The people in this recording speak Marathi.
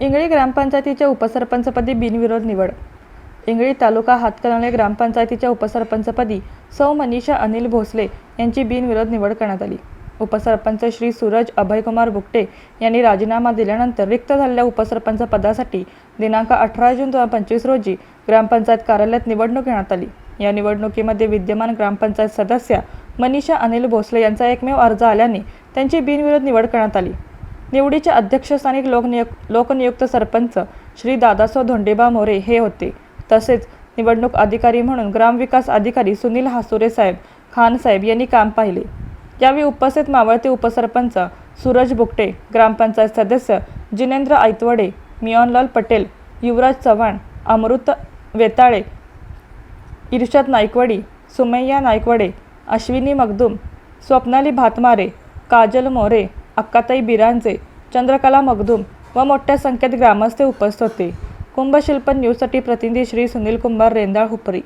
इंगळी ग्रामपंचायतीच्या उपसरपंचपदी बिनविरोध निवड. इंगळी तालुका हातकणंगले ग्रामपंचायतीच्या उपसरपंचपदी सौ मनीषा अनिल भोसले यांची बिनविरोध निवड करण्यात आली. उपसरपंच श्री सूरज अभयकुमार बुकटे यांनी राजीनामा दिल्यानंतर रिक्त झालेल्या उपसरपंच पदासाठी दिनांक अठरा जून दोन हजार पंचवीस रोजी ग्रामपंचायत कार्यालयात निवडणूक घेण्यात आली. या निवडणुकीमध्ये विद्यमान ग्रामपंचायत सदस्या मनीषा अनिल भोसले यांचा एकमेव अर्ज आल्याने त्यांची बिनविरोध निवड करण्यात आली. निवडीच्या अध्यक्षस्थानी लोकनियुक्त लोकनियुक्त सरपंच श्री दादासो धोंडेबा मोरे हे होते. तसेच निवडणूक अधिकारी म्हणून ग्रामविकास अधिकारी सुनील हासुरे साहेब खान साहेब यांनी काम पाहिले. यावेळी उपस्थित मावळते उपसरपंच सूरज बुकटे ग्रामपंचायत सदस्य जिनेंद्र आयतवडे मियॉनलाल पटेल युवराज चव्हाण अमृत वेताळे इर्षद नाईकवडी सुमय्या नाईकवडे अश्विनी मगदूम स्वप्नाली भातमारे काजल मोरे अक्काताई बिरांजे चंद्रकला मगदूम व मोठ्या संख्येत ग्रामस्थ उपस्थित होते. कुंभशिल्प न्यूजसाठी प्रतिनिधी श्री सुनील कुंभार रेंदाळ हुपरी.